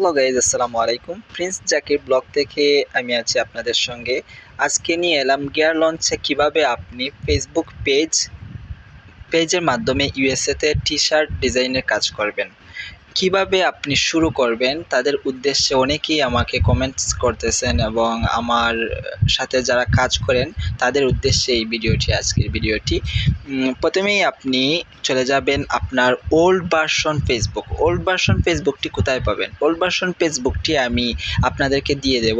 Hello guys, আসসালামু আলাইকুম। Prince Zakir blog থেকে আমি আছি আপনাদের সঙ্গে। আজকে নিয়ে এলাম গিয়ার লঞ্চে কীভাবে আপনি ফেসবুক পেজ পেজের মাধ্যমে ইউএসএতে টি শার্ট ডিজাইনের কাজ করবেন। কীভাবে আপনি শুরু করবেন, তাদের উদ্দেশ্যে অনেকেই আমাকে কমেন্টস করতেছেন এবং আমার সাথে যারা কাজ করেন, তাদের উদ্দেশ্যে এই ভিডিওটি, আজকের ভিডিওটি। প্রথমেই আপনি চলে যাবেন আপনার old version Facebook old version ফেসবুকটি কোথায় পাবেন? ওল্ড ভার্সন ফেসবুকটি আমি আপনাদেরকে দিয়ে দেব।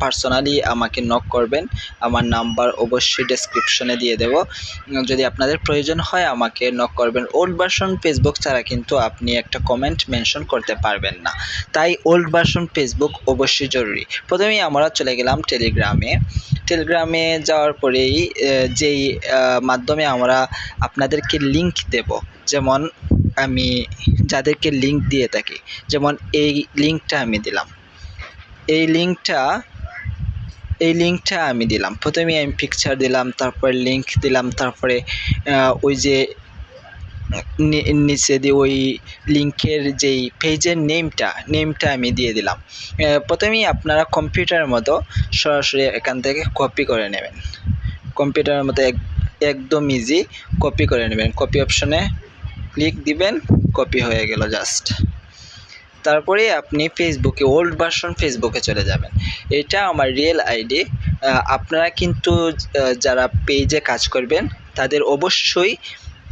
পার্সোনালি আমাকে নক করবেন। আমার নাম্বার অবশ্যই ডেসক্রিপশনে দিয়ে দেব। যদি আপনাদের প্রয়োজন হয় আমাকে নক করবেন। ওল্ড ভার্সন ফেসবুক ছাড়া কিন্তু আপনি একটা কমেন্ট মেনশন করতে পারবেন না। তাই ওল্ড ভার্সন ফেসবুক অবশ্যই জরুরি। প্রথমেই আমরা চলে গেলাম টেলিগ্রামে টেলিগ্রামে যাওয়ার পরেই যেই মাধ্যমে আমরা আপনাদেরকে লিংক দেব, যেমন আমি যাদেরকে লিংক দিয়ে থাকি, যেমন এই লিংকটা আমি দিলাম। এই লিংকটা এই লিঙ্কটা আমি দিলাম। প্রথমে আমি পিকচার দিলাম, তারপর লিংক দিলাম, তারপরে ওই যে নিচে দিয়ে ওই লিঙ্কের যেই পেজের নেমটা নেমটা আমি দিয়ে দিলাম। প্রথমেই আপনারা কম্পিউটারের মতো সরাসরি এখান থেকে কপি করে নেবেন। কম্পিউটারের মতো এক একদম ইজি কপি করে নেবেন। কপি অপশনে ক্লিক দিবেন কপি হয়ে গেল জাস্ট তারপরে আপনি ফেসবুকে ওল্ড ভার্সন ফেসবুকে চলে যাবেন। এটা আমার রিয়েল আইডি আপনারা কিন্তু যারা পেজে কাজ করবেন, তাদের অবশ্যই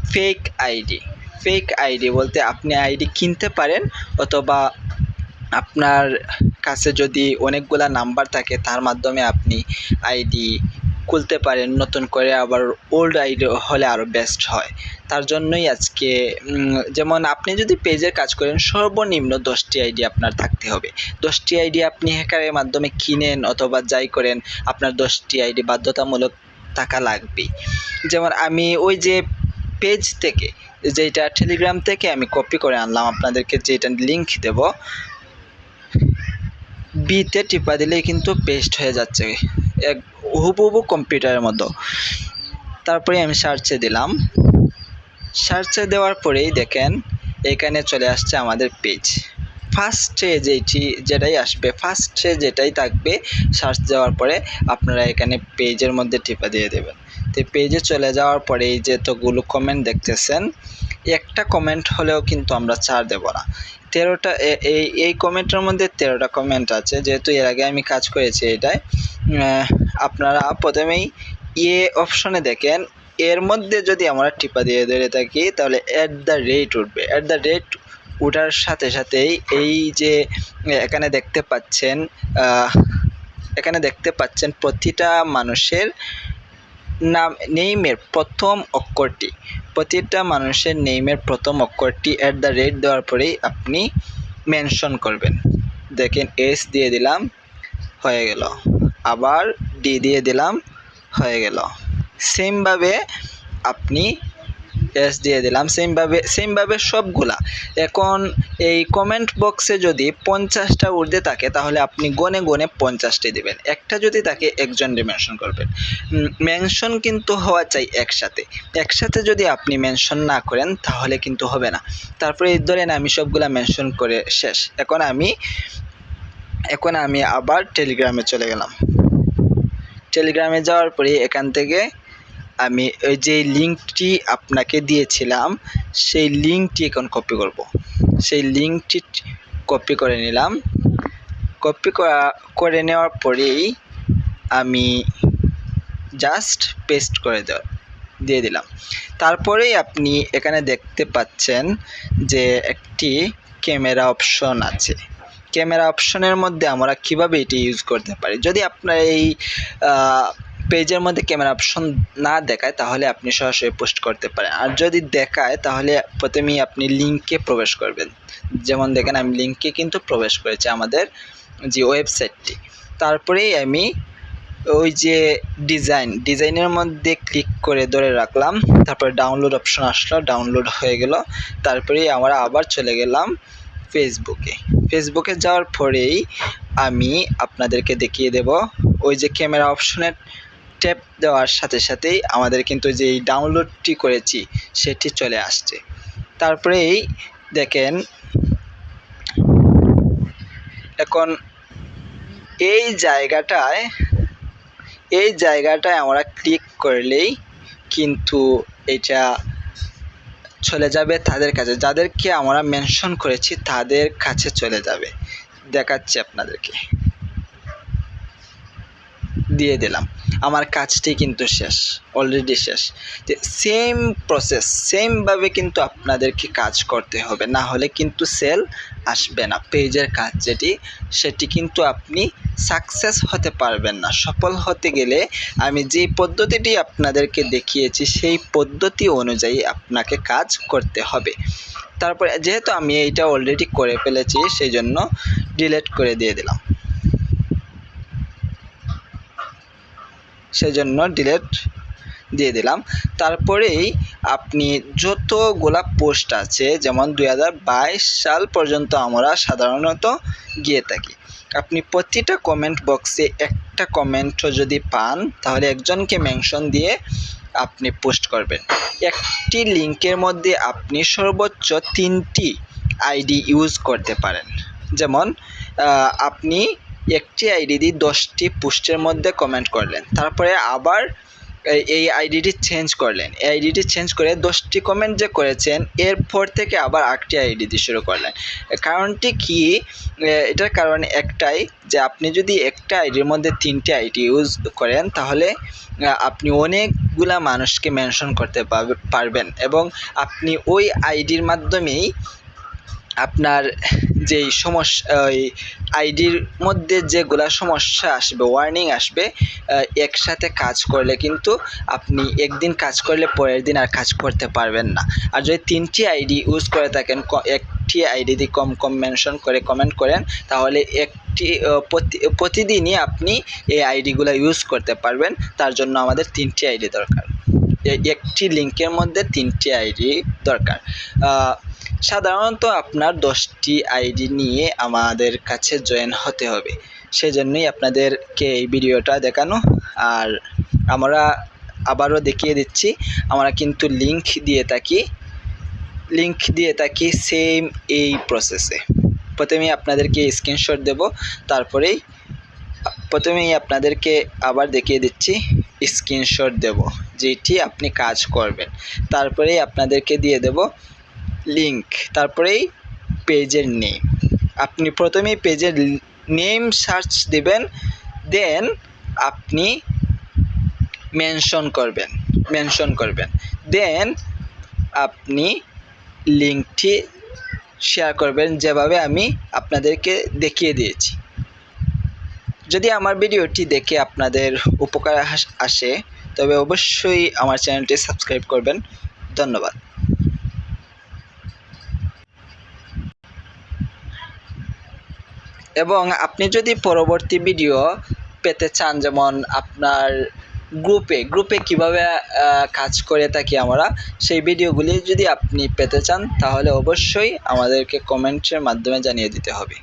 ফেক আইডি ফেক আইডি বলতে আপনি আইডি কিনতে পারেন অথবা আপনার কাছে যদি অনেকগুলা নাম্বার থাকে, তার মাধ্যমে আপনি আইডি খুলতে পারেন। নতুন করে আবার ওল্ড আইডি হলে আরও বেস্ট হয়। তার জন্যই আজকে যেমন আপনি যদি পেজের কাজ করেন, সর্বনিম্ন দশটি আইডি আপনার থাকতে হবে। দশটি আইডি আপনি হ্যাকারের মাধ্যমে কিনেন অথবা যাই করেন, আপনার দশটি আইডি বাধ্যতামূলক টাকা লাগবে যেমন আমি ওই যে পেজ থেকে যেটা টেলিগ্রাম থেকে আমি কপি করে আনলাম, আপনাদেরকে যেটা লিঙ্ক দেব বিতে টিপা দিলেই কিন্তু পেস্ট হয়ে যাচ্ছে, এক হুবহু কম্পিউটারের মতো। তারপরে আমি সার্চে দিলাম। সার্চে দেওয়ার পরেই দেখেন, এখানে চলে আসছে আমাদের পেজ ফার্স্টে যেটি যেটাই আসবে ফার্স্টে যেটাই থাকবে সার্চ দেওয়ার পরে আপনারা এখানে পেজের মধ্যে টিপা দিয়ে দেবেন। তো পেজে চলে যাওয়ার পরে এই যে তোগুলো কমেন্ট দেখতেছেন, একটা কমেন্ট হলেও কিন্তু আমরা ছাড় দেব না। তেরোটা এই এই কমেন্টের মধ্যে তেরোটা কমেন্ট আছে, যেহেতু এর আগে আমি কাজ করেছি এটায় আপনারা প্রথমেই এ অপশনে দেখেন, এর মধ্যে যদি আমরা টিপা দিয়ে ধরে থাকি, তাহলে অ্যাট দ্য রেট উঠবে। অ্যাট দ্য রেট ওঠার সাথে সাথেই এই যে এখানে দেখতে পাচ্ছেন এখানে দেখতে পাচ্ছেন প্রতিটা মানুষের নাম নেইমের প্রথম অক্ষরটি। প্রতিটা মানুষের নেইমের প্রথম অক্ষরটি অ্যাট দ্য রেট দেওয়ার পরেই আপনি মেনশন করবেন। দেখেন এস দিয়ে দিলাম, হয়ে গেল। আবার ডি দিয়ে দিলাম, হয়ে গেল। সেমভাবে আপনি এস দিয়ে দিলাম সেমভাবে সেমভাবে সবগুলা। এখন এই কমেন্ট বক্সে যদি পঞ্চাশটা ঊর্ধ্বে থাকে, তাহলে আপনি গনে গনে পঞ্চাশটি দেবেন। একটা যদি তাকে একজন মেনশন করবেন। মেনশন কিন্তু হওয়া চাই একসাথে। একসাথে যদি আপনি মেনশন না করেন, তাহলে কিন্তু হবে না। তারপরে এই ধরেন আমি সবগুলা মেনশন করে শেষ। এখন আমি এখন আমি আবার টেলিগ্রামে চলে গেলাম। টেলিগ্রামে যাওয়ার পরে এখান থেকে আমি ওই যে লিঙ্কটি আপনাকে দিয়েছিলাম, সেই লিঙ্কটি এখন কপি করব। সেই লিঙ্কটি কপি করে নিলাম। কপি করা নেওয়ার পরেই আমি জাস্ট পেস্ট করে দেওয়া দিয়ে দিলাম। তারপরেই আপনি এখানে দেখতে পাচ্ছেন যে একটি ক্যামেরা অপশন আছে। ক্যামেরা অপশনের মধ্যে আমরা কীভাবে এটি ইউজ করতে পারি? যদি আপনার এই পেজের মধ্যে ক্যামেরা অপশন না দেখায়, তাহলে আপনি সরাসরি পোস্ট করতে পারেন। আর যদি দেখায়, তাহলে প্রথমেই আপনি লিঙ্কে প্রবেশ করবেন। যেমন দেখেন, আমি লিঙ্কে কিন্তু প্রবেশ করেছি আমাদের যে ওয়েবসাইটটি। তারপরেই আমি ওই যে ডিজাইন, ডিজাইনের মধ্যে ক্লিক করে ধরে রাখলাম। তারপরে ডাউনলোড অপশন আসলো, ডাউনলোড হয়ে গেল। তারপরেই আমরা আবার চলে গেলাম ফেসবুকে ফেসবুকে যাওয়ার পরেই আমি আপনাদেরকে দেখিয়ে দেব। ওই যে ক্যামেরা অপশনের ট্যাপ দেওয়ার সাথে সাথেই আমাদের কিন্তু যে ডাউনলোডটি করেছি, সেটি চলে আসছে। তারপরেই দেখেন, এখন এই জায়গাটায় এই জায়গাটায় আমরা ক্লিক করলেই কিন্তু এটা চলে যাবে তাদের কাছে। যাদেরকে আমরা মেনশন করেছি তাদের কাছে চলে যাবে। দেখাচ্ছি আপনাদেরকে। দিয়ে দিলাম। আমার কাজটি কিন্তু শেষ অলরেডি শেষ। সেম প্রসেস সেমভাবে কিন্তু আপনাদেরকে কাজ করতে হবে, না হলে কিন্তু সেল আসবে না। পেজের কাজ যেটি, সেটি কিন্তু আপনি সাকসেস হতে পারবেন না। সফল হতে গেলে আমি যে পদ্ধতিটি আপনাদেরকে দেখিয়েছি, সেই পদ্ধতি অনুযায়ী আপনাকে কাজ করতে হবে। তারপরে যেহেতু আমি এইটা অলরেডি করে ফেলেছি, সেই জন্য ডিলেট করে দিয়ে দিলাম। সেজন্য ডিলেট দিয়ে দিলাম। তারপরেই আপনি যতগুলা পোস্ট আছে, যেমন দু হাজার বাইশ সাল পর্যন্ত আমরা সাধারণত গিয়ে থাকি। আপনি প্রতিটা কমেন্ট বক্সে একটা কমেন্টও যদি পান, তাহলে একজনকে মেনশন দিয়ে আপনি পোস্ট করবেন। একটি লিঙ্কের মধ্যে আপনি সর্বোচ্চ তিনটি আইডি ইউজ করতে পারেন। যেমন আপনি একটি আইডি দিয়ে দশটি পোস্টের মধ্যে কমেন্ট করলেন। তারপরে আবার এই- আইডিটি চেঞ্জ করলেন। এই আইডিটি চেঞ্জ করে দশটি কমেন্ট যে করেছেন, এরপর থেকে আবার আটটি আইডি দিয়ে শুরু করলেন। কারণটি কি? এটার কারণ একটাই যে আপনি যদি একটা আইডির মধ্যে তিনটে আইডি ইউজ করেন, তাহলে আপনি অনেকগুলা মানুষকে মেনশন করতে পারবে- পারবেন এবং আপনি ওই আইডির মাধ্যমেই আপনার যেই সমস্যা, ওই আইডির মধ্যে যেগুলা সমস্যা আসবে ওয়ার্নিং আসবে একসাথে কাজ করলে কিন্তু আপনি একদিন কাজ করলে পরের দিন আর কাজ করতে পারবেন না। আর যদি তিনটি আইডি ইউজ করে থাকেন একটি আইডি দিয়ে কম কম মেনশন করে কমেন্ট করেন, তাহলে একটি প্রতি- প্রতিদিনই আপনি এই আইডিগুলো ইউজ করতে পারবেন। তার জন্য আমাদের তিনটি আইডি দরকার। একটি লিঙ্কের মধ্যে তিনটি আইডি দরকার। সাধারণত আপনার দশটি আইডি নিয়ে আমাদের কাছে জয়েন হতে হবে। সেজন্যই আপনাদেরকে এই ভিডিওটা দেখানো। আর আমরা আবারও দেখিয়ে দিচ্ছি, আমরা কিন্তু লিংক দিয়ে থাকি। লিংক দিয়ে থাকি সেম এই প্রসেসে প্রথমেই আপনাদেরকে স্ক্রিনশট দেব, তারপরেই প্রথমেই আপনাদেরকে আবার দেখিয়ে দিচ্ছি স্ক্রিনশট দেব যেটি আপনি কাজ করবেন। তারপরেই আপনাদেরকে দিয়ে দেব লিংক তারপরেই পেজের নেম আপনি প্রথমেই পেজের নেম সার্চ দেবেন দেন আপনি মেনশন করবেন মেনশন করবেন। দেন আপনি লিঙ্কটি শেয়ার করবেন, যেভাবে আমি আপনাদেরকে দেখিয়ে দিয়েছি। যদি আমার ভিডিওটি দেখে আপনাদের উপকার আসে তবে অবশ্যই আমার চ্যানেলটি সাবস্ক্রাইব করবেন। ধন্যবাদ। এবং আপনি যদি পরবর্তী ভিডিও পেতে চান, যেমন আপনার গ্রুপে গ্রুপে কীভাবে কাজ করে থাকি আমরা, সেই ভিডিওগুলি যদি আপনি পেতে চান, তাহলে অবশ্যই আমাদেরকে কমেন্টের মাধ্যমে জানিয়ে দিতে হবে।